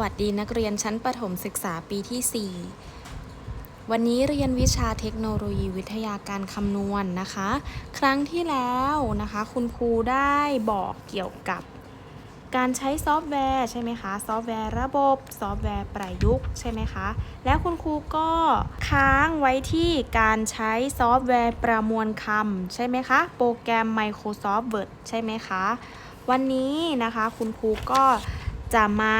วัสดีนักเรียนชั้นประถมศึกษาปีที่ 4 วันนี้เรียนวิชาเทคโนโลยีวิทยาการคำนวณนะคะ ครั้งที่แล้วนะคะ คุณครูได้บอกเกี่ยวกับ การใช้ซอฟต์แวร์ใช่ไหมคะ ซอฟต์แวร์ระบบ ซอฟต์แวร์ประยุกต์ใช่ไหมคะ แล้วคุณครูก็ค้างไว้ที่การใช้ซอฟต์แวร์ประมวลคำใช่ไหมคะ โปรแกรม Microsoft Word ใช่ไหมคะ วันนี้นะคะคุณครูก็จะมา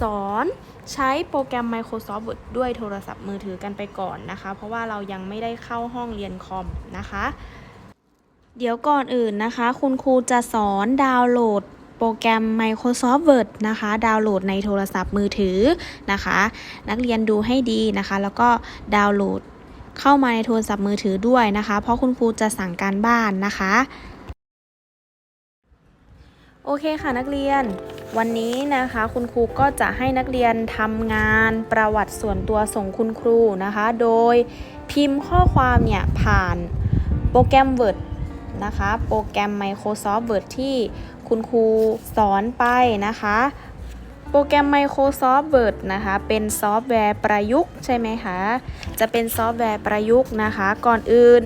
สอนใช้โปรแกรม Microsoft Word ด้วยโทรศัพท์มือถือกันไปก่อนนะคะ เพราะว่าเรายังไม่ได้เข้าห้องเรียนคอมนะคะ เดี๋ยวก่อนอื่นนะคะ คุณครูจะสอนดาวน์โหลดโปรแกรม Microsoft Word นะคะ ดาวน์โหลดในโทรศัพท์มือถือนะคะ นักเรียนดูให้ดีนะคะ แล้วก็ดาวน์โหลดเข้ามาในโทรศัพท์มือถือด้วยนะคะ เพราะคุณครูจะสั่งการบ้านนะคะ โอเคค่ะนักเรียน วันนี้นะคะคุณครูก็จะให้นักเรียนทำงานประวัติส่วนตัวส่งคุณครูนะคะ โดยพิมพ์ข้อความเนี่ยผ่านโปรแกรม Word นะคะ โปรแกรม Microsoft Word ที่คุณครูสอนไปนะคะ โปรแกรม Microsoft Word นะคะ เป็นซอฟต์แวร์ประยุกต์ใช่ไหมคะ จะเป็นซอฟต์แวร์ประยุกต์นะคะ ก่อนอื่น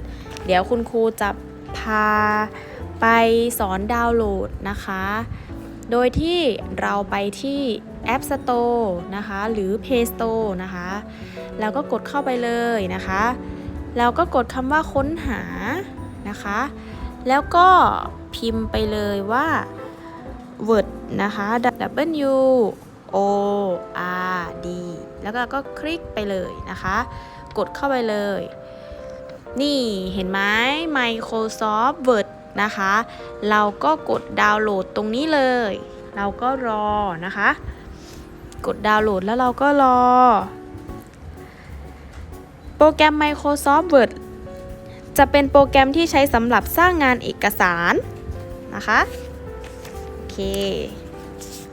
เดี๋ยวคุณครูจะพาไปสอนดาวน์โหลดนะคะ โดยที่เราไปที่ App Store นะคะ หรือ Play Store นะคะ แล้วก็กดเข้าไปเลยนะคะ แล้วก็กดคำว่าค้นหานะคะ แล้วก็พิมพ์ไปเลยว่า Word นะคะ W O R D แล้วก็ก็คลิกไปเลยนะคะ กดเข้าไปเลย นี่เห็นไหม Microsoft Word นะคะ เราก็กดดาวน์โหลดตรงนี้เลย เราก็รอนะคะ กดดาวน์โหลดแล้วเราก็รอ โปรแกรม Microsoft Word จะเป็นโปรแกรมที่ใช้สำหรับสร้างงานเอกสารนะคะโอเค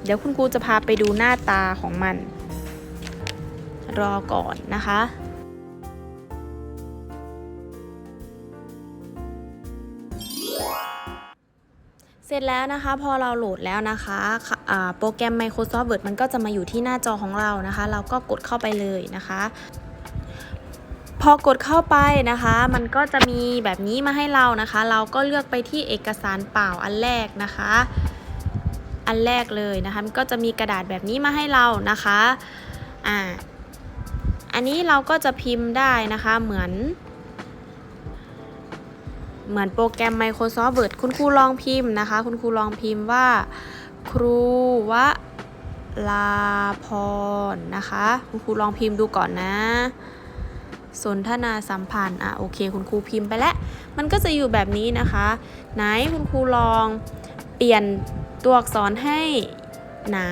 เดี๋ยวคุณครูจะพาไปดูหน้าตาของมัน รอก่อนนะคะ เสร็จแล้วนะคะ พอเราโหลดแล้วนะคะโปรแกรม Microsoft Word มันก็จะมาอยู่ที่หน้าจอของเรานะคะ เราก็กดเข้าไปเลยนะคะ พอกดเข้าไปนะคะ มันก็จะมีแบบนี้มาให้เรานะคะ เราก็เลือกไปที่เอกสารเปล่าอันแรกนะคะ อันแรกเลยนะคะมันก็จะมีกระดาษแบบนี้มาให้เรานะคะอ่าอันนี้เราก็จะพิมพ์ได้นะคะเหมือน เหมือนโปรแกรม Microsoft Word คุณครูลองพิมพ์นะคะ คุณครูลองพิมพ์ว่า ครูวลาพรนะคะ คุณครูลองพิมพ์ดูก่อนนะ สนทนาสัมพันธ์อะโอเค คุณครูพิมพ์ไปแล้ว มันก็จะอยู่แบบนี้นะคะ ไหนคุณครูลองเปลี่ยนตัวอักษรให้หนา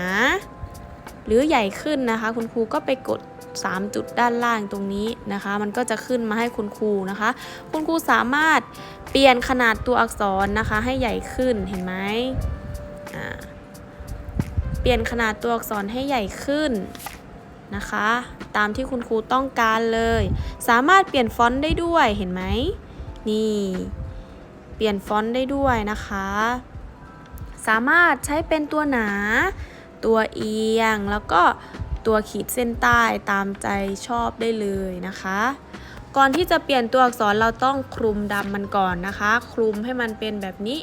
หรือใหญ่ขึ้นนะคะ คุณครูก็ไปกด 3 จุดด้านล่างตรงนี้นะคะ มันก็จะขึ้นมาให้คุณครูนะคะ คุณครูสามารถเปลี่ยนขนาดตัวอักษรนะคะ ให้ใหญ่ขึ้นเห็นไหมเปลี่ยนขนาดตัวอักษรให้ใหญ่ขึ้นนะคะ ตามที่คุณครูต้องการเลย สามารถเปลี่ยนฟอนต์ได้ด้วยเห็นไหมนี่ เปลี่ยนฟอนต์ได้ด้วยนะคะ สามารถใช้เป็นตัวหนา ตัวเอียงแล้วก็ ตัวขีดเส้นใต้ตามใจชอบได้เลยนะคะ ก่อนที่จะเปลี่ยนตัวอักษรเราต้องคลุมดำมันก่อนนะคะ คลุมให้มันเป็นแบบนี้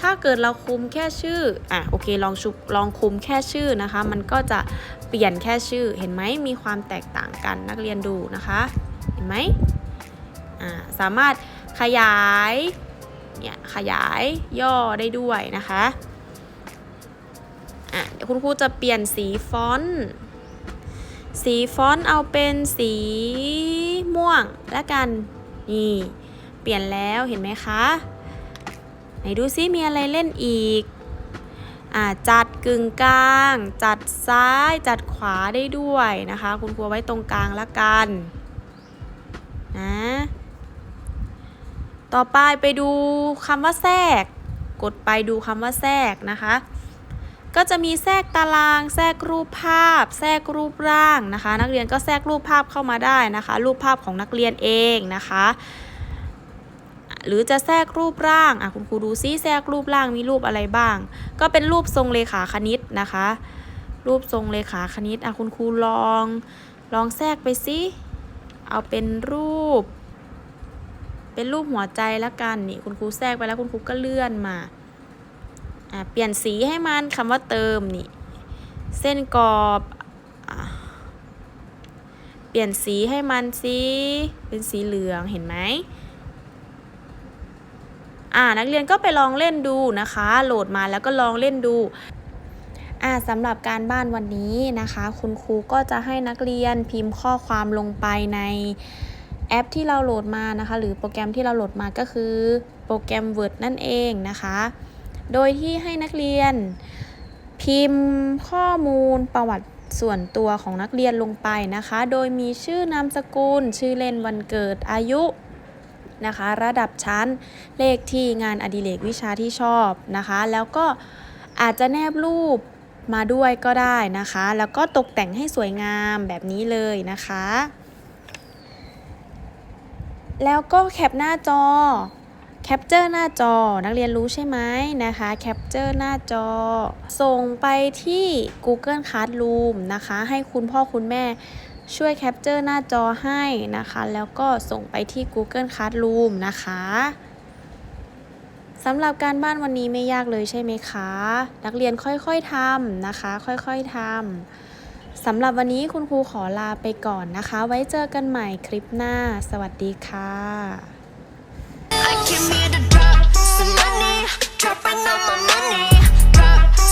ถ้าเกิดเราคลุมแค่ชื่ออะโอเคลองชุบลองคลุมแค่ชื่อนะคะ มันก็จะเปลี่ยนแค่ชื่อเห็นไหมมีความแตกต่างกันนักเรียนดูนะคะ เห็นไหมอ่าสามารถขยายเนี่ยขยายย่อได้ด้วยนะคะ อะเดี๋ยวคุณครูจะเปลี่ยนสีฟอนต์สีฟอนต์เอาเป็นสีม่วงแล้วกันนี่เปลี่ยนแล้วเห็นไหมคะไหนดูซิมีอะไรเล่นอีกอ่าจัดกึ่งกลาง จัดซ้ายจัดขวาได้ด้วยนะคะ คุณครูไว้ตรงกลางละกันนะต่อไปไปดูคำว่าแทรก กดไปดูคำว่าแทรกนะคะ ก็จะมีแทรกตาราง แทรกรูปภาพ แทรกรูปร่างนะคะ นักเรียนก็แทรกรูปภาพเข้ามาได้นะคะ รูปภาพของนักเรียนเองนะคะหรือจะแทรกรูปร่าง อะคุณครูดูซิแทรกรูปร่างมีรูปอะไรบ้าง ก็เป็นรูปทรงเลขาคณิตนะคะ รูปทรงเลขาคณิต อะคุณครูลอง ลองแทรกไปสิเอาเป็นรูป เป็นรูปหัวใจแล้วกัน นี่คุณครูแทรกไปแล้วคุณครูก็เลื่อนมา อะเปลี่ยนสีให้มันคำว่าเติมนี่ เส้นกรอบอะเปลี่ยนสีให้มันสิเป็นสีเหลืองเห็นไหมอ่านักเรียนก็ไปลองเล่นดูนะคะ โหลดมาแล้วก็ลองเล่นดูอ่าสำหรับการบ้านวันนี้นะคะ คุณครูก็จะให้นักเรียนพิมพ์ข้อความลงไปในแอปที่เราโหลดมานะคะ หรือโปรแกรมที่เราโหลดมาก็คือโปรแกรม Word นั่นเองนะคะ โดยที่ให้นักเรียน พิมพ์ข้อมูลประวัติส่วนตัวของนักเรียนลงไปนะคะ โดยมีชื่อนามสกุล ชื่อเล่นวันเกิดอายุนะคะ ระดับชั้นเลขที่งานอดิเรกวิชาที่ชอบนะคะ แล้วก็อาจจะแนบรูปมาด้วยก็ได้นะคะ แล้วก็ตกแต่งให้สวยงามแบบนี้เลยนะคะ แล้วก็แคปหน้าจอ แคปเจอร์หน้าจอนักเรียนรู้ใช่ไหมนะคะแคปเจอร์หน้าจอ ส่งไปที่ Google Classroom นะคะ ให้คุณพ่อคุณแม่ช่วยแคปเจอร์หน้าจอให้นะคะ แล้วก็ส่งไปที่ Google Classroom นะคะสำหรับการบ้านวันนี้ไม่ยากเลยใช่ไหมคะ นักเรียนค่อยๆทำนะคะ ค่อยๆทำสำหรับวันนี้คุณครูขอลาไปก่อนนะคะ ไว้เจอกันใหม่คลิปหน้า สวัสดีค่ะ give me the drop. So money, dropping right my money.